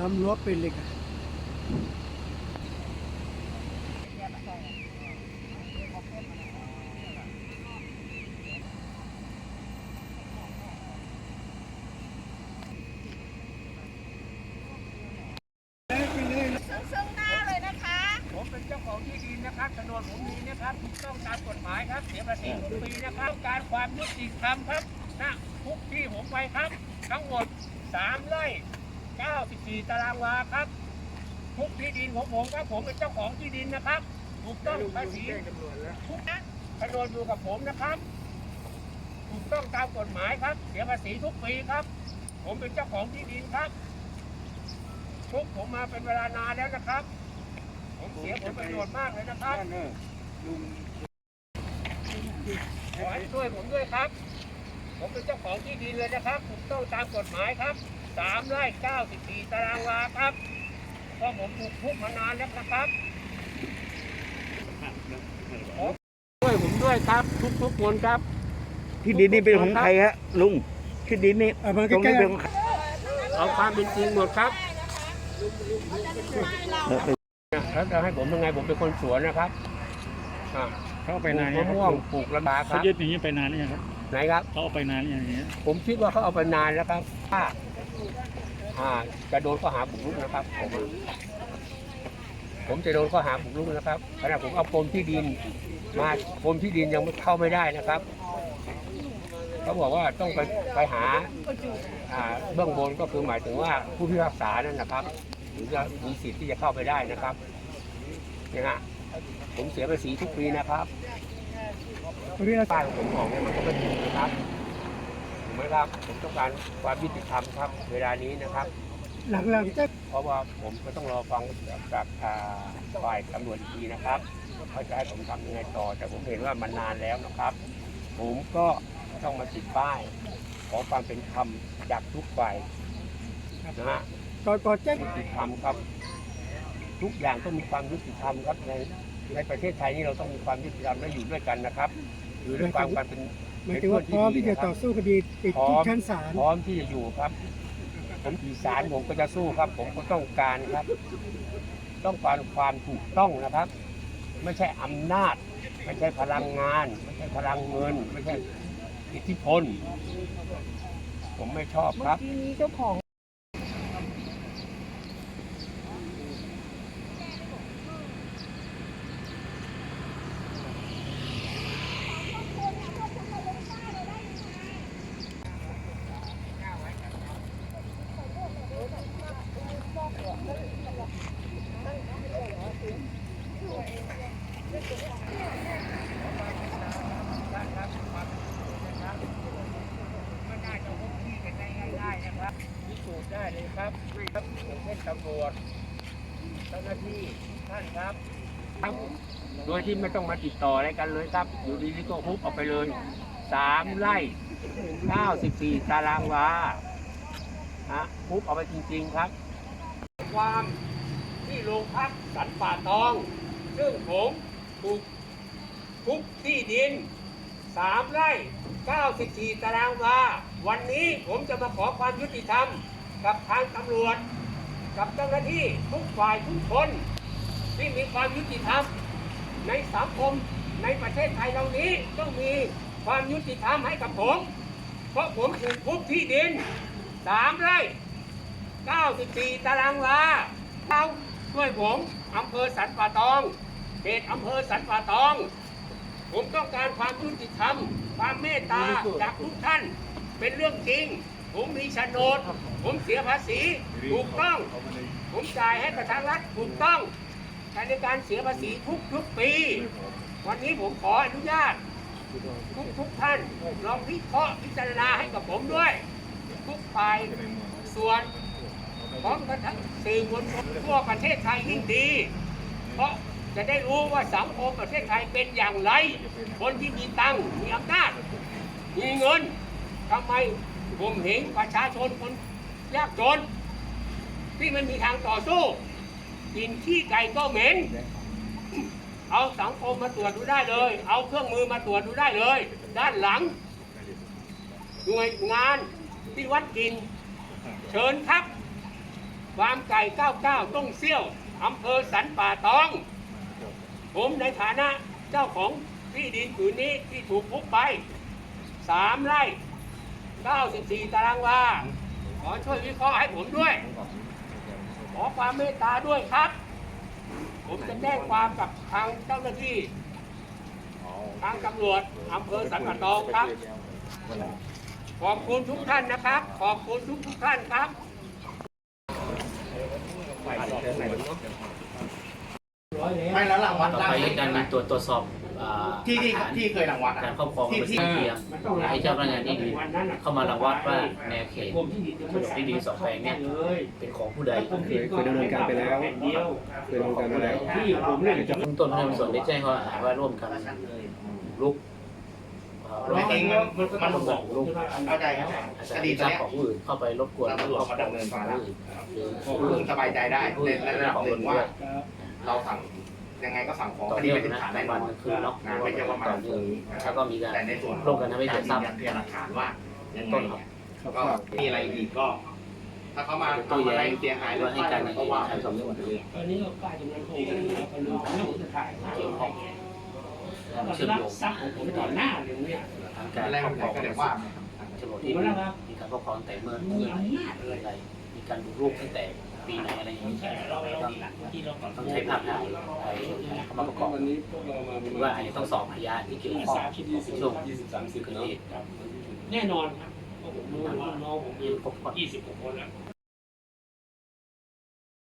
ล้อมรั้วเป็นเหล็กอะซึ่งหน้าเลยนะคะ ผมเป็นเจ้าของที่ดินนะครับโฉนดผมมีนะครับถูกต้องตามกฎหมายครับเสียภาษีทุกปีนะครับการความยุติธรรมครับณทุกที่ผมไปครับ ทั้งหมด3ไร่ 94 ตารางวาครับ ทุกที่ดินของผมครับผมเป็นเจ้าของที่ดินนะครับถูกต้องภาษีทุกนะโฉนดอยู่กับผมนะครับ ถูกต้องตามกฎหมายครับ เสียภาษีทุกปีครับ ผมเป็นเจ้าของที่ดินครับทุกผมมาเป็นเวลานานแล้วนะครับ ผมเสียผลประโยชน์มากเลยนะครับขอให้ช่วยผมด้วยครับ ผมเป็นเจ้าของที่ดินเลยนะครับ ถูกต้องตามกฎหมายครับ สามไร่เก้าสิบสี่ตารางวาครับเพราะผมถูกทุกข์มานานแล้วนะครับขอช่วยผมด้วยครับทุกทุกๆคนครับ ที่ดินนี่เป็นของใครฮะลุงที่ดินนี่เอามาตรงใกล้นี้ๆเป็นกัขอนงใครเอาความเป็นจริงหมดครับเออแล้วจะให้ผมยังไงผมเป็นคนสวนนะครับอ่าเขาเอาไปนานปลูยักงมะครับม่วงปลูกระบาคเขารับยึดอย่างนี้ไปนานหรือยังครับไหนครับ เขาเอาไปนานหรือยังอย่างเงี้ยผมคิดว่าเขาเอาไปนานแล้วครับถ้า อ่าจะโดนข้อหาบุกรุกนะครับผมผมจะโดนข้อหาบุกรุกนะครับขณะผมเอากรมที่ดินมากรมที่ดินยังเข้าไม่ได้นะครับเขาบอกว่าต้องไปไปหาอ่าเบื้องบนก็คือหมายถึงว่าผู้พิพากษานั่นนะครับถึงจะมีสิทธิ์ที่จะเข้าไปได้นะครับเนี่ยฮะผมเสียภาษีทุกปีนะครับเรียกป้ายของผมออกเนี่ยมันก็ไม่ถูกนะครับ ถูกไหมครับ ผมต้องการความยุติธรรมครับ เวลานี้นะครับ หลังๆจะเพราะว่าผมก็ต้องรอฟังจากอ่าฝ่ายตำรวจอีกทีนะครับเขาจะให้ผมทำยังไงต่อ แต่ผมเห็นว่ามันนานแล้วนะครับ ผมก็ต้องมาติดป้าย ขอความเป็นธรรมจากทุกฝ่ายนะฮะก่อนก่อนแจ้งยุติธรรมครับ ทุกอย่างต้องมีความยุติธรรมครับในในประเทศไทยนี่เราต้องมีความยุติธรรมและอยู่ด้วยกันนะครับ อยู่ด้วยความกันเป็น หมายถึงว่าพร้อมที่จะต่อสู้คดีติดที่ชั้นศาลพร้อมที่จะอยู่ครับ ผมอีสานผมก็จะสู้ครับ ผมก็ต้องการครับ ต้องการความถูกต้องนะครับ ไม่ใช่อำนาจ ไม่ใช่พลังงาน ไม่ใช่พลังเงิน ไม่ใช่อิทธิพล ผมไม่ชอบครับทีนี้เจ้าของ ไม่น่าจะพบที่กันได้ง่ายๆนะครับพิสูจน์ได้เลยครับครับอย่างเช่น ตำรวจเจ้าหน้าที่ท่านครับครับ โดยที่ไม่ต้องมาติดต่ออะไรกันเลยครับ อยู่ดีๆก็ฮุบเอาไปเลยสามไร่เก้าสิบสี่ตารางวาฮะฮุบเอาไปจริง ๆครับ ความที่โรงพักสันป่าตอง ซึ่งผมถูกทุบที่ดินสามไร่94 ตารางวา วันนี้ผมจะมาขอความยุติธรรม กับทางตำรวจ กับเจ้าหน้าที่ทุกฝ่ายทุกคน ที่มีความยุติธรรมในสังคมในประเทศไทยเรานี้ต้องมีความยุติธรรมให้กับผม เพราะผมถูกทุบที่ดินสามไร่94 ตารางวาเราช่วยผมอำเภอสันป่าตองเขตอำเภอสันป่าตอง ผมต้องการความยุติธรรม ความเมตตาจากทุกท่านเป็นเรื่องจริง ผมมีโฉนด ผมเสียภาษีถูกต้อง ผมจ่ายให้ประชารัฐถูกต้องแต่ในการเสียภาษีทุกทุกๆปี วันนี้ผมขออนุญาต ทุกทุกๆท่านลองวิเคราะห์พิจารณาให้กับผมด้วย ทุกฝ่ายส่วนพร้อมกันทั้งสื่อมวลชนทั่วประเทศไทยยิ่งดี เพราะจะได้รู้ว่าสังคมประเทศไทยเป็นอย่างไร คนที่มีตังค์มีอำนาจมีเงินทำไม ผมเห็นประชาชนคนยากจน ที่ไม่มีทางต่อสู้กินขี้ไก่ก็เหม็น เอาสังคมมาตรวจดูได้เลย เอาเครื่องมือมาตรวจดูได้เลย ด้านหลัง หน่วยงานที่วัดกิน เชิญครับฟาร์มไก่ 99 ต้องเซี่ยวอำเภอสันป่าตอง ผมในฐานะเจ้าของที่ดินผืนนี้ที่ถูกพุกไป3ไร่ 94 ตารางวา ขอช่วยวิเคราะห์ให้ผมด้วย ขอความเมตตาด้วยครับ ผมจะแจ้งความกับทางเจ้าหน้าที่ ทางตำรวจอำเภอสันป่าตองครับ ขอบคุณทุกท่านนะครับ ขอบคุณทุกทุกๆท่านครับไม่แล้วหลังวัดต่อไปการมีตรวจตรวจสอบ อ่าที่ที่อาหารที่เคยหลังวัดการอะครอบครองที่เป็นที่สิ่งเทียมให้เจ้าพนักงานที่ดินเข้ามารังวัดว่าแนวเขตโฉนดที่ดินสองแปลงเนี่ยเป็นของผู้ใดเคยเคยดำเนินการไปแล้ว เคยดำเนินการไปแล้ว ที่ผมเนี่ยจะ เบื้องต้นพนักงานสอบสวนได้แจ้งข้อหาว่าร่วมกันลุกอ่าร่วมจกัรินงๆมันมันร่วมกันลุกเข้าใจครับอาคศัยดีทตัวรัพเนี้ย์ยของผู้อื่นเข้าไปรบกวนตำรวจมาดำเนินการแล้วหรือผมเพิ่งสบายใจได้ในระดับหนึ่งว่า เราสั่ง ยังไงก็สั่งฟ้องต่อคดีเนื่องไม่ถึงนะศาลในแน่นวัอนนกลางคืนเนาะนะไม่ใช่ว่ามาต่อเนื่องแล้วก็มีการ แต่ในส่วนร่วมกันทำให้เกิดทรัพย์พยานหลักฐานว่ายังไงเนี่ยก็มีอะไรอีกก็ ถ้าเขามาทำอะไรเสียหายหรือว่าให้ให้กาการรในก็ว่าการสอบสวนเรื่องตอนนี้เราป้ายตรงนั้นโผล่แล้วก็ลืมเรื่องจะถ่ายเกี่ยวข้องแล้วก็รับทรัพย์ของผมก่อนหน้าเลยเนี่ยทางการอะไรครอบครองก็เดี๋ยวว่าโฉนดที่ดินมีการครอบครองตั้งแต่เมื่อเมื่อไหร่อะไรมีการบุกรุกตั้งแต่ปีไหนอะไรอย่างนี้เราเราต้องที่เราต้องใช้ภาพถ่ายเข้ามาประกอบหรือว่าอาจจะต้องสอบพยานที่เกี่ยวข้องในช่วงเกิดเหตุ แน่นอนครับเพราะผมรู้ว่าน้องผมมีครบถ้วนยี่สิบกว่าคนอะ